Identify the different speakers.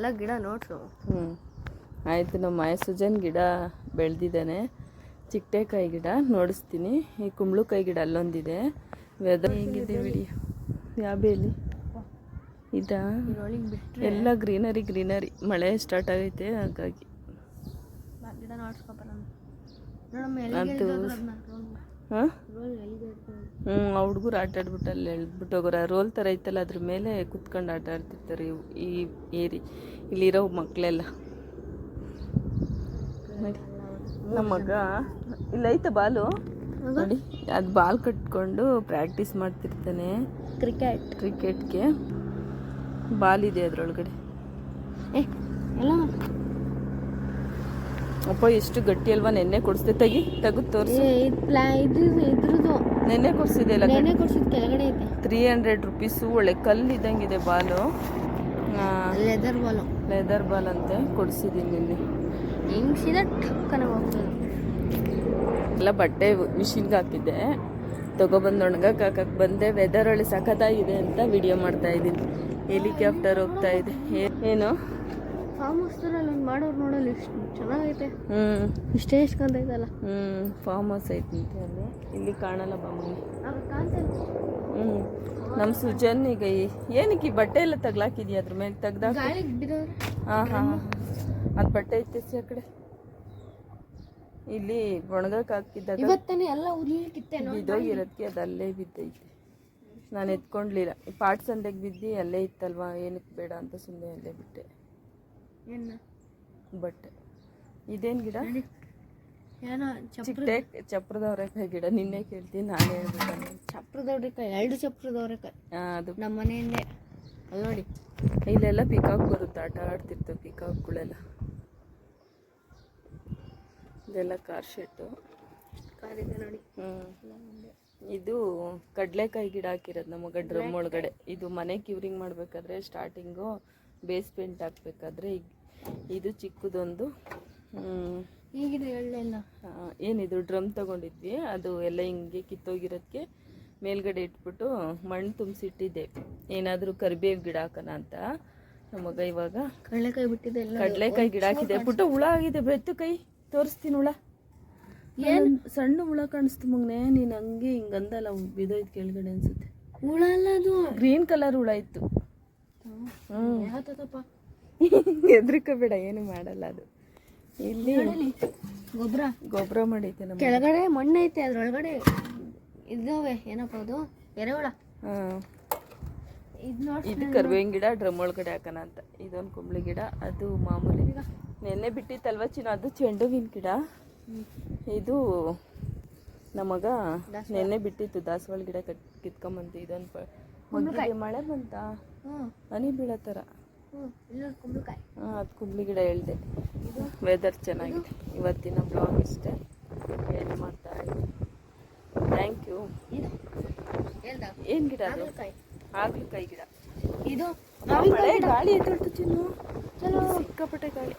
Speaker 1: ಎಲ್ಲ ಗಿಡ ನೋಡ್ಸು.
Speaker 2: ಹ್ಞೂ ಆಯಿತು ನಮ್ಮ ಮಾಯ ಸುಜನ್ ಗಿಡ ಬೆಳೆದಿದ್ದಾನೆ. ಚಿಟ್ಟೆಕಾಯಿ ಗಿಡ ನೋಡಿಸ್ತೀನಿ. ಈ ಕುಂಬಳಕಾಯಿ ಗಿಡ ಅಲ್ಲೊಂದಿದೆ. ವೆದರ್ ಹೇಗಿದೆ ವಿಡಿಯೋ ಯಾಬೇಲಿ ಇದಾ?
Speaker 1: ಬಿಟ್ಟರೆ
Speaker 2: ಎಲ್ಲ ಗ್ರೀನರಿ ಗ್ರೀನರಿ. ಮಳೆ ಸ್ಟಾರ್ಟ್ ಆಗೈತೆ ಹಾಗಾಗಿ. ಅದು ಹಾಂ? ಹ್ಞೂ ಆ ಹುಡುಗರು ಆಟ ಆಡ್ಬಿಟ್ಟು ಅಲ್ಲಿ ಎಳ್ದ್ಬಿಟ್ಟು ಹೋಗೋರ. ರೋಲ್ ಥರ ಐತಲ್ಲ ಅದ್ರ ಮೇಲೆ ಕುತ್ಕೊಂಡು ಆಟ ಆಡ್ತಿರ್ತಾರೆ ಈ ಏರಿ. ಇಲ್ಲಿರೋ ಮಕ್ಕಳೆಲ್ಲ ನೋಡಿ ನಮ್ಮ ಮಗ. ಇಲ್ಲ ಐತೆ ಬಾಲು? ನೋಡಿ ಅದು ಬಾಲ್ ಕಟ್ಕೊಂಡು ಪ್ರಾಕ್ಟೀಸ್ ಮಾಡ್ತಿರ್ತಾನೆ.
Speaker 1: ಕ್ರಿಕೆಟ್
Speaker 2: ಕ್ರಿಕೆಟ್ಗೆ ಬಾಲ್ ಇದೆ ಅದರೊಳಗಡೆ.
Speaker 1: ಏ ಎಲ್ಲ
Speaker 2: ಅಪ್ಪ ಎಷ್ಟು ಗಟ್ಟಿ ಅಲ್ವಾ ನೆನ್ನೆ ಕೊಡಿಸ್ದೆ. ತೆಗಿ ತೆಗೆದು ತೋರಿಸಿ.
Speaker 1: ಇದು ಪ್ಲಾ ಇದು ಇದ್ರದ್ದು.
Speaker 2: ನೆನ್ನೆ ಕೊಡಿಸಿದೆ ಅಲ್ಲ
Speaker 1: ನೆನ್ನೆ ಕೊಡಿಸಿದ ಕೆಳಗಡೆ ಐತೆ.
Speaker 2: ತ್ರೀ ಹಂಡ್ರೆಡ್ ರುಪೀಸು ಒಳ್ಳೆ ಕಲ್ಲು ಇದ್ದಂಗಿದೆ ball
Speaker 1: leather ball
Speaker 2: leather ball ಅಂತ ಕೊಡಿಸಿದ್ದೀನಿ ನಿನ್ನೆ.
Speaker 1: ಹಿಂಗ್ ಸೀದಾ ಠಕ್ಕನೆ ಹೋಗ್ತದೆ.
Speaker 2: ಎಲ್ಲ ಬಟ್ಟೆ ಮಿಷಿನ್ಗೆ ಹಾಕಿದ್ದೆ. ತೊಗೊಬಂದು ಒಣಗಕ್ಕೆ ಹಾಕಕ್ಕೆ ಬಂದೆ. ವೆದರ್ ಒಳ್ಳೆ ಸಖತ್ತಾಗಿದೆ ಅಂತ ವಿಡಿಯೋ ಮಾಡ್ತಾ ಇದ್ದೀನಿ. ಹೆಲಿಕಾಪ್ಟರ್ ಹೋಗ್ತಾ ಇದೆ. ಏನು?
Speaker 1: ಫಾರ್ಮ್ ಹೌಸ್ದಲ್ಲಿ ಒಂದು ಮಾಡೋರು ನೋಡಲ್ಲ ಇಷ್ಟು ಚೆನ್ನಾಗೈತೆ.
Speaker 2: ಹ್ಞೂ
Speaker 1: ಇಷ್ಟೇ ಇಸ್ಕೊಂತೈತಲ್ಲ
Speaker 2: ಹ್ಞೂ ಫಾರ್ಮ್ ಹೌಸ್ ಐತಿ ಅಲ್ಲಿ ಇಲ್ಲಿ ಕಾಣಲ್ಲ ಬಮ್ಮಿ ಹ್ಞೂ ನಮ್ಮ ಸುಜನ್ ಈಗ ಈ- ಏನಕ್ಕೆ ಈ ಬಟ್ಟೆ ಎಲ್ಲ ತಗ್ಲಾಕಿದ್ಯಾ ಅದ್ರ ಮೇಲೆ ತೆಗ್ದಾಗ ಹಾಂ ಹಾಂ ಅದು ಬಟ್ಟೆ ಐತೆ ಆ ಕಡೆ. ಇಲ್ಲಿ ಒಣಗಕ್ಕೆ ಹಾಕಿದ್ದಾಗ ಬಿದ್ದೋಗಿರೋದಕ್ಕೆ ಅದು ಅಲ್ಲೇ ಬಿದ್ದೈತೆ. ನಾನು ಎತ್ಕೊಂಡ್ಲಿಲ್ಲ ಪಾಟ್ ಸಂದೆಗೆ ಬಿದ್ದು ಅಲ್ಲೇ ಇತ್ತಲ್ವಾ? ಏನಕ್ಕೆ ಬೇಡ ಅಂತ ಸುಮ್ಮನೆ ಅಲ್ಲೇ ಬಿಟ್ಟೆ. ಬಟ್ಟೆ ಇದೇನು ಗಿಡ?
Speaker 1: ಏನೋ
Speaker 2: ಚಪ್ರದ ಚಪ್ರದವ್ರೆಕಾಯಿ ಗಿಡ. ನಿನ್ನೆ ಕೇಳ್ತೀನಿ ನಾನು ಹೇಳ್ಬಿಟ್ಟು
Speaker 1: ಚಪ್ರದವ್ರೆಕಾಯಿ ಎರಡು ಚಪ್ರದವ್ರೆಕಾಯಿ.
Speaker 2: ಅದು.
Speaker 1: ನಮ್ಮ ಮನೆಯಲ್ಲೇ. ಅಲ್ಲಿ ನೋಡಿ.
Speaker 2: ಇಲ್ಲೆಲ್ಲ ಪಿಕಾಕ್ ಬರುತ್ತೆ. ಆಟ ಆಡ್ತಿರ್ತವೆ ಪಿಕಾಕ್ಗಳೆಲ್ಲ ಇದೆಲ್ಲ ಕಾರ್ ಶೆಟ್ಟು
Speaker 1: ಕಾರಿದೆ ನೋಡಿ.
Speaker 2: ಹ್ಞೂ ಇದು ಕಡಲೆಕಾಯಿ ಗಿಡ ಹಾಕಿರೋದು ನಮ್ಮ ಡ್ರಮ್ ಒಳಗಡೆ. ಇದು ಮನೆ ಕ್ಯೂರಿಂಗ್ ಮಾಡಬೇಕಾದ್ರೆ ಸ್ಟಾರ್ಟಿಂಗು ಬೇಸ್ ಪೇಂಟ್ ಹಾಕ್ಬೇಕಾದ್ರೆ ಈಗ ಇದು ಚಿಕ್ಕದೊಂದು. ಏನಿದು ಡ್ರಮ್ ತಗೊಂಡಿದ್ವಿ. ಅದು ಎಲ್ಲ ಹಿಂಗೆ ಕಿತ್ತೋಗಿರೋದಕ್ಕೆ ಮೇಲ್ಗಡೆ ಇಟ್ಬಿಟ್ಟು ಮಣ್ಣು ತುಂಬಿಸಿಟ್ಟಿದ್ದೆ. ಏನಾದರೂ ಕರಿಬೇವು ಗಿಡ ಹಾಕೋಣ ಅಂತ. ನಮ್ಮಗ ಮಗ ಇವಾಗ
Speaker 1: ಕಡಲೆಕಾಯಿ ಬಿಟ್ಟಿದೆ
Speaker 2: ಕಡಲೆಕಾಯಿ ಗಿಡ ಹಾಕಿದೆ. ಪುಟ್ಟ ಹುಳ ಆಗಿದೆ. ಬೆತ್ತು ಕೈ. ತೋರಿಸ್ತೀನಿ ಹುಳ. ಏನು? ಸಣ್ಣ ಹುಳ ಕಾಣಿಸ್ತು ಮಗ್ನೆ. ನೀನು ಹಂಗೆ ಹಿಂಗಂದಲ್ಲ ಬಿದ್ದೋಯ್ತು ಕೆಳಗಡೆ ಅನ್ಸುತ್ತೆ.
Speaker 1: ಹುಳ ಅಲ್ಲ ಅದು.
Speaker 2: ಗ್ರೀನ್ ಕಲರ್ ಹುಳ ಇತ್ತು. ಹ್ಞೂ ಹೆದ್ರಿಕೋಬೇಡ ಏನು ಮಾಡಲ್ಲ ಅದು. ಇಲ್ಲಿ
Speaker 1: ಗೊಬ್ಬರ.
Speaker 2: ಗೊಬ್ಬರ ಮಾಡೈತೆ ನಮ್ಮ
Speaker 1: ಕೆಳಗಡೆ ಮಣ್ಣು ಐತೆ ಅದ್ರೊಳಗಡೆ ಇದಾವೆ ಏನಪ್ಪ ಅದು? ಎರೆಹುಳ. ಇದು
Speaker 2: ಕರ್ಬೇವಿನ ಗಿಡ ಡ್ರಮ್ ಒಳಗಡೆ ಹಾಕೋಣ ಅಂತ. ಇದೊಂದು ಕುಂಬಳಿ ಗಿಡ ಅದು ಮಾಮೂಲಿ ನೆನ್ನೆ ಬಿಟ್ಟಿತ್ತಲ್ವ ಚಿನ್ನ ಅದು ಚೆಂಡು ಹೂವಿನ ಗಿಡ ಇದು ನಮಗ ನೆನ್ನೆ ಬಿಟ್ಟಿತ್ತು ದಾಸವಾಳ ಗಿಡ ಕಟ್ ಕಿತ್ಕೊಂಬಂತು ಇದೊಂದು ಮಳೆ ಬಂತ? ಹನಿ ಬೀಳೋ ಥರ ಹಾಂ ಅದು ಕುಂಬಳಿ ಗಿಡ ಹೇಳ್ದೆ. ವೆದರ್ ಚೆನ್ನಾಗಿದೆ. ಇವತ್ತಿನ ಬ್ಲಾಗ್ ಇಷ್ಟೇ ಏನು ಮಾಡ್ತಾ ಥ್ಯಾಂಕ್ ಯು ಏನು ಗಿಡ ಅದು?
Speaker 1: ಹಾಗಲಕಾಯಿ.
Speaker 2: ಹಾಗಲಕಾಯಿ ಗಿಡ.
Speaker 1: ಇದು
Speaker 2: ಗಾಳಿ ಎದ್ದು ಚಿನ್ನು.
Speaker 1: ಚಲೋ.
Speaker 2: ಸಿಕ್ಕಾಪಟ್ಟೆ ಗಾಳಿ.